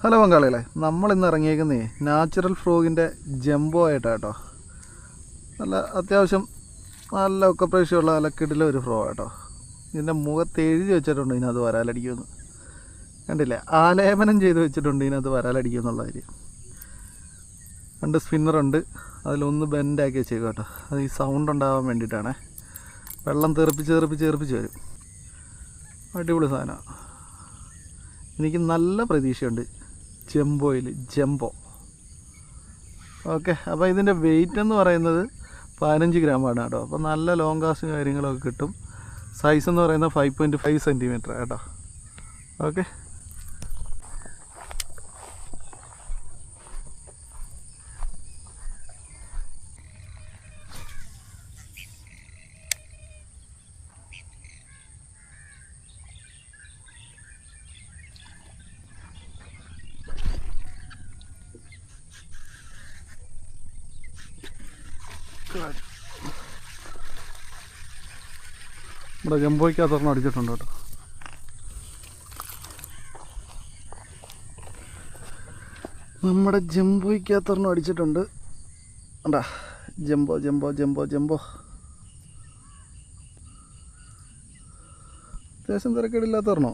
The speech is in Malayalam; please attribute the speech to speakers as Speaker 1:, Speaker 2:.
Speaker 1: ഹലോ പങ്കാളികളെ നമ്മൾ ഇന്ന് ഇറങ്ങിയേക്കുന്നേ നാച്ചുറൽ ഫ്രോഗിന്റെ ജംബോ ആയിട്ടാണ് കേട്ടോ നല്ല അത്യാവശ്യം നല്ല ഒക്കെ പ്രേക്ഷയുള്ള നല്ല കിടില ഒരു ഫ്രോ കേട്ടോ ഇതിന്റെ മുഖത്ത് എഴുതി വെച്ചിട്ടുണ്ട് ഇതിനകത്ത് വരാലടിക്കുമെന്ന്. കണ്ടില്ലേ? ആലേപനം ചെയ്ത് വെച്ചിട്ടുണ്ട് ഇതിനകത്ത് വരാലടിക്കുമെന്നുള്ള കാര്യം രണ്ട് സ്പിന്നറുണ്ട് അതിലൊന്ന് ബെൻഡാക്കി വെച്ചേക്കും കേട്ടോ അത് ഈ സൗണ്ട് ഉണ്ടാവാൻ വേണ്ടിയിട്ടാണ്. വെള്ളം തെറിപ്പിച്ച് തെറിപ്പിച്ച് തെറിപ്പിച്ച് വരും. അടിപൊളി സാധനമാണ്. എനിക്ക് നല്ല പ്രതീക്ഷയുണ്ട്. ജംബോയിൽ ജംബോ. ഓക്കെ അപ്പോൾ ഇതിന്റെ വെയിറ്റ് എന്ന് പറയുന്നത് പതിനഞ്ച് ഗ്രാമാണ് കേട്ടോ. അപ്പോൾ നല്ല ലോങ് കാസ്റ്റ് കാര്യങ്ങളൊക്കെ കിട്ടും. സൈസ് എന്ന് പറയുന്നത് five point five centimetre okay. Okay. നമ്മുടെ ജംബോയ്ക്കകത്തൊരെണ്ണം അടിച്ചിട്ടുണ്ട് കേട്ടോ. നമ്മുടെ ജംബോയ്ക്കകത്തൊരെണ്ണം അടിച്ചിട്ടുണ്ട്. ഉണ്ടാ ജംബോ ജംബോ ജംബോ ജംബോ. അത്യാവശ്യം തിരക്കേടില്ലാത്തൊരെണ്ണോ